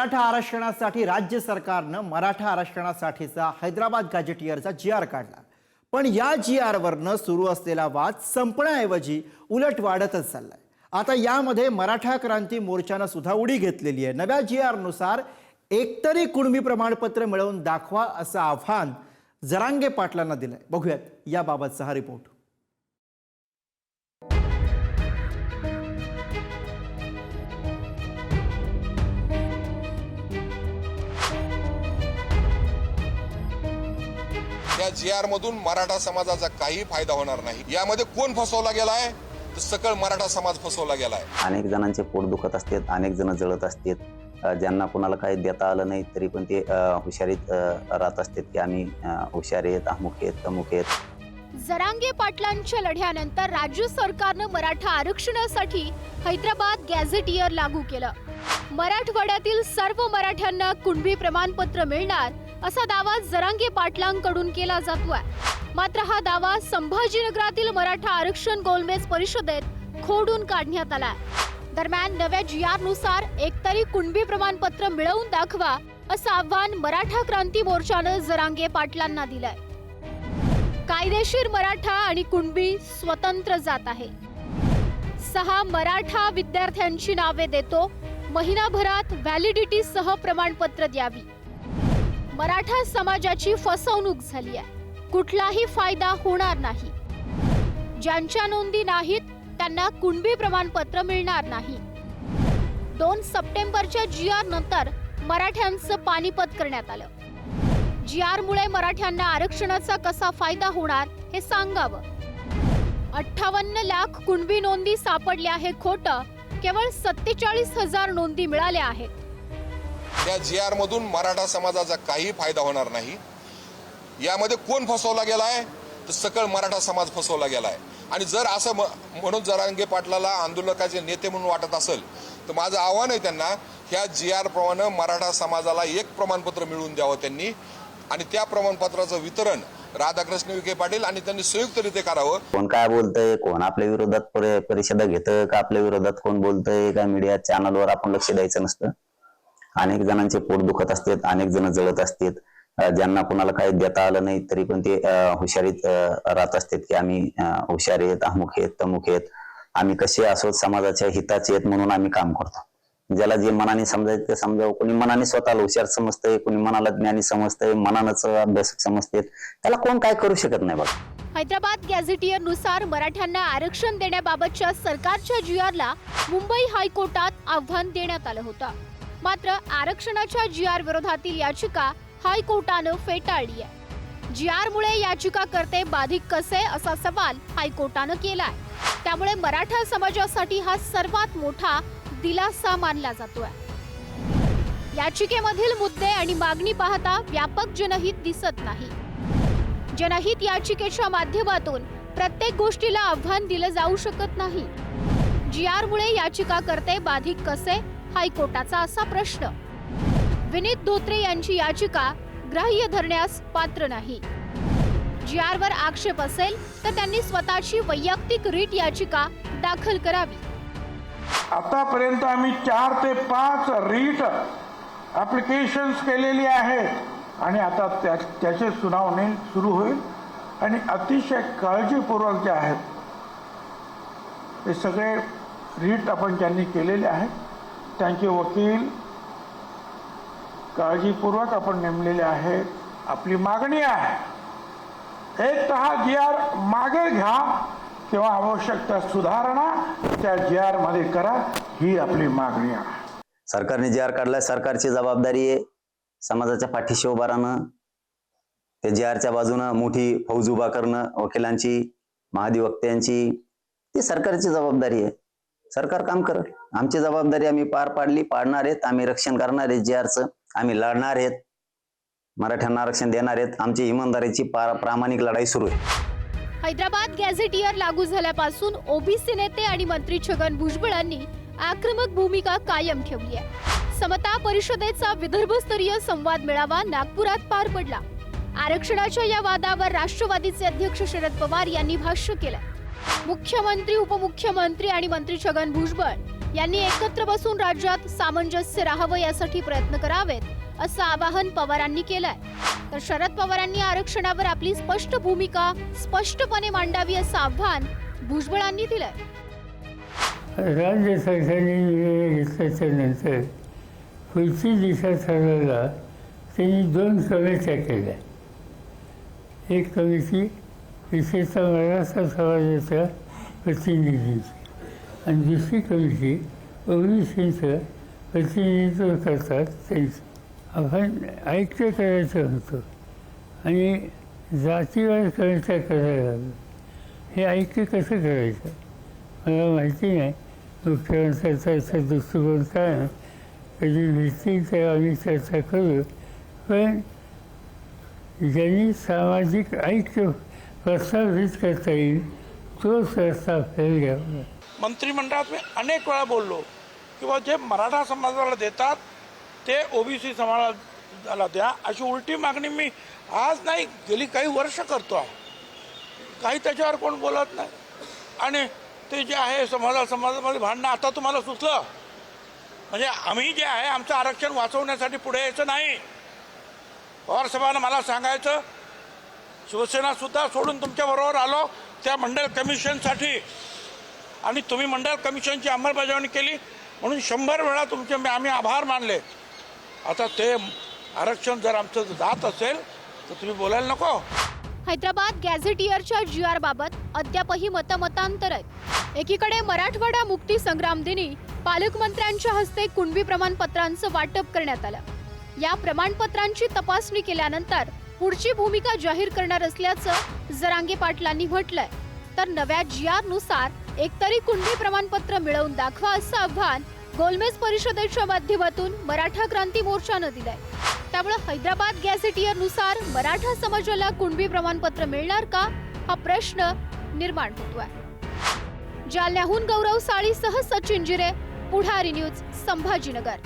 मराठा आरक्षणासाठी राज्य सरकारनं मराठा आरक्षणासाठीचा हैदराबाद गॅजेटियरचा जी आर काढला. पण या जी आरवरनं सुरू असलेला वाद संपण्याऐवजी उलट वाढतच चाललाय. आता यामध्ये मराठा क्रांती मोर्चानं सुद्धा उडी घेतलेली आहे. नव्या जी आरनुसार एकतरी कुणबी प्रमाणपत्र मिळवून दाखवा असं आव्हान जरांगे पाटलांना दिलंय. बघूयात याबाबतचा हा रिपोर्ट. त्या जी आर मधून मराठा समाजाचा काही फायदा होणार नाही. यामध्ये कोण फसवला गेलाय? तर सकळ मराठा समाज फसवला गेलाय. अनेक जणांचे पोट दुखत असतात अनेक जण जळत असतात. ज्यांना कोणाला काही देता आलं नाही तरी पण ते अ, हुशारीत राहत असतात की आम्ही हुशार आहेत अमुक आहेत तमुक आहेत. जरांगे पाटलांच्या लढ्यानंतर राज्य सरकारनं मराठा आरक्षणासाठी हैदराबाद गॅझेटियर लागू केलं. मराठवाड्यातील सर्व मराठ्यांना कुणबी प्रमाणपत्र मिळणार असा दावा जरांगे पाटलांकडून केला जातोय. मात्र हा दावा संभाजीनगरातील मराठा आरक्षण गोलमेज परिषदेत खोडून काढण्यात आलाय. दरम्यान नव्या जी आरनुसार एकतरी कुणबी प्रमाणपत्र मिळवून दाखवा असं आव्हान मराठा क्रांती मोर्चानं जरांगे पाटलांना दिलंय. कायदेशीर मराठा आणि कुणबी स्वतंत्र जात आहे. सहा मराठा विद्यार्थ्यांची नावे देतो महिनाभरात व्हॅलिडिटी सह प्रमाणपत्र द्यावी. मराठा समाजाची फसवणूक झाली आहे. कुठलाही फायदा होणार नाही. ज्यांच्या नोंदी नाहीत त्यांना कुणबी प्रमाणपत्र मिळणार नाही. दोन सप्टेंबरच्या जी आर नंतर मराठ्यांचं पानिपत करण्यात आलं. जी आर मुळे मराठ्यांना आरक्षणाचा कसा फायदा होणार हे सांगावं. अठ्ठावन्न लाख कुणबी नोंदी सापडल्या हे खोटं केवळ सत्तेचाळीस हजार नोंदी मिळाल्या आहेत. त्या जी आरमधून मराठा समाजाचा काही फायदा होणार नाही. यामध्ये कोण फसवला गेला आहे तर सकळ मराठा समाज फसवला गेला आहे आणि जर असं म- म्हणून जरांगे पाटलाला आंदोलकाचे नेते म्हणून वाटत असेल तर माझं आव्हान आहे त्यांना ह्या जी आरप्रमाणे मराठा समाजाला एक प्रमाणपत्र मिळवून द्यावं त्यांनी. आणि त्या प्रमाणपत्राचं वितरण राधाकृष्ण विखे पाटील आणि त्यांनी संयुक्तरित्या करावं. कोण काय बोलतंय? कोण आपल्या विरोधात परिषदा घेतं का आपल्या विरोधात कोण बोलतंय? का मीडिया चॅनलवर आपण लक्ष द्यायचं नसतं. अनेक जणांचे पोट दुखत असतात अनेक जण जळत असतात. ज्यांना कोणाला काही देता आलं नाही तरी पण ते हुशारीत राहत असतात की आम्ही हुशारी हुशार आहेत अमुक आहेत तमुक आहेत. आम्ही कसे असो समाजाच्या हिताचे आहेत म्हणून आम्ही काम करतो. ज्याला जे मनाने समजायचं ते समजावं. कोणी मनाने स्वतःला हुशार समजतंय कोणी मनाला ज्ञानी समजतंय मनानच अभ्यासक समजतेत. त्याला कोण काय करू शकत नाही बघा. हैदराबाद गॅझेटियरनुसार मराठ्यांना आरक्षण देण्याबाबतच्या सरकारच्या जी मुंबई हायकोर्टात आव्हान देण्यात आलं होतं. मात्र आरक्षणाच्या जी आर विरोधातील याचिका हायकोर्टानं फेटाळली आहे. जी आर मुळे याचिकाकर्ते बाधित कसे असा सवाल हायकोर्टानं केलाय. त्यामुळे मराठा समाजासाठी हा सर्वात मोठा दिलासा मानला जातोय. याचिकेमधील मुद्दे आणि मागणी पाहता व्यापक जनहित दिसत नाही. जनहित याचिकेच्या माध्यमातून प्रत्येक गोष्टीला आव्हान दिलं जाऊ शकत नाही. जी आर मुळे याचिकाकर्ते बाधित कसे हायकोर्टाचा असा प्रश्न. विनीत धोत्रे यांची याचिका ग्राह्य धरण्यास पात्र नाही. जी आरवर आक्षेप असेल तर त्यांनी स्वतःची वैयक्तिक रीट याचिका दाखल करावी. आतापर्यंत आम्ही चार ते पाच रीट ॲप्लिकेशन्स केलेली आहेत. आणि आता त्या त्याची सुनावणी सुरू होईल. आणि अतिशय काळजीपूर्वक जे आहेत हे सगळे रीट आपण ज्यांनी केलेले आहेत त्यांचे वकील काळजीपूर्वक आपण नेमलेले आहेत. आपली मागणी आहे. एक तर हा जी आर मागे घ्या किंवा आवश्यक त्या सुधारणा त्या जी आरमध्ये करा ही आपली मागणी आहे. सरकारने जे आर काढलाय सरकारची जबाबदारी आहे. समाजाच्या पाठीशी उभा राहणं त्या जी आरच्या बाजूनं मोठी फौज उभा करणं वकिलांची महाधिवक्त्यांची ती सरकारची जबाबदारी आहे. सरकार काम करत. आमची जबाबदारी आम्ही पार पाडली पाडणार आहेत. आम्ही रक्षण करणार आहेत जे आरचं आम्ही लढणार आहेत. मराठ्यांना आरक्षण देणार आहेत. आमची इमानदारीची प्रामाणिक लढाई सुरू आहे. हैदराबाद गॅझेटियर लागू झाल्यापासून ओबीसी नेते आणि मंत्री छगन भुजबळांनी आक्रमक भूमिका कायम ठेवली आहे. समता परिषदेचा विदर्भस्तरीय संवाद मेळावा नागपुरात पार पडला. आरक्षणाच्या या वादावर राष्ट्रवादीचे अध्यक्ष शरद पवार यांनी भाष्य केलं. मुख्यमंत्री उपमुख्यमंत्री आणि मंत्री छगन भुजबळ यांनी एकत्र बसून राज्यात सामंजस्य राहावं यासाठी प्रयत्न करावेत असं आवाहन पवारांनी केलंय. तर शरद पवारांनी आरक्षणावर आपली स्पष्ट भूमिका स्पष्टपणे मांडावी असं आव्हान भुजबळांनी दिलंय. राज्य सरकारने निर्णय नंतर पुढची दिशा ठरवायला त्यांनी दोन कमिट्या केल्या. एक कमिटी विशेषतः मराठा समाजाच्या प्रतिनिधींची आणि दुसरी कमिटी ओबीसींचं प्रतिनिधित्व करतात त्यांची आपण ऐक्य करायचं. होतं आणि जातीवाद कविता करायला लागलो हे ऐक्य कसं करायचं? मला माहिती नाही. मुख्यमंत्र्यांचा याचा दृष्टिकोन काय? कधी भेटतील तर आम्ही चर्चा करू पण ज्यांनी सामाजिक ऐक्य प्रस्तावित करता येईल तोच प्रस्ताव फेल घ्यावा मंत्रिमंडळात मी अनेक वेळा बोललो किंवा जे मराठा समाजाला देतात ते ओबीसी समाजाला द्या. अशी उलटी मागणी मी आज नाही गेली काही वर्ष करतो आहे काही त्याच्यावर कोण बोलत नाही. आणि ते जे आहे समाजा समाजामध्ये भांडणं आता तुम्हाला सुचलं? म्हणजे आम्ही जे आहे आमचं आरक्षण वाचवण्यासाठी पुढे यायचं नाही. पवार साहेबांना मला सांगायचं शिवसेना सुद्धा सोडून तुमच्याबरोबर आलो. त्या मंडळ कमिशनसाठी आणि तुम्ही मंडळ कमिशनची अंमलबजावणी केली. म्हणून शंभर वेळा तुमचे आम्ही आभार मानले. आता ते आरक्षण जर आमचं जात असेल तर तुम्ही बोलायला नको. हैदराबाद गॅझेटियरच्या जी आर बाबत अद्यापही मतमतांतर आहेत. एकीकडे मराठवाडा मुक्ती संग्राम दिनी पालकमंत्र्यांच्या हस्ते कुणबी प्रमाणपत्रांचं वाटप करण्यात आलं. या प्रमाणपत्रांची तपासणी केल्यानंतर पुढची भूमिका जाहीर करणार असल्याचं जरांगे पाटलांनी म्हटलंय. तर नव्या जी आरनुसार एकतरी कुंडी प्रमाणपत्र मिळवून दाखवा असं आव्हान गोलमेज परिषदेच्या माध्यमातून मराठा क्रांती मोर्चानं दिलंय. त्यामुळे हैदराबाद गॅझेटियरनुसार मराठा समाजाला कुणबी प्रमाणपत्र मिळणार का? हा प्रश्न निर्माण होतोय. जालन्याहून गौरव साळीसह सचिन जिरे पुढारी न्यूज संभाजीनगर.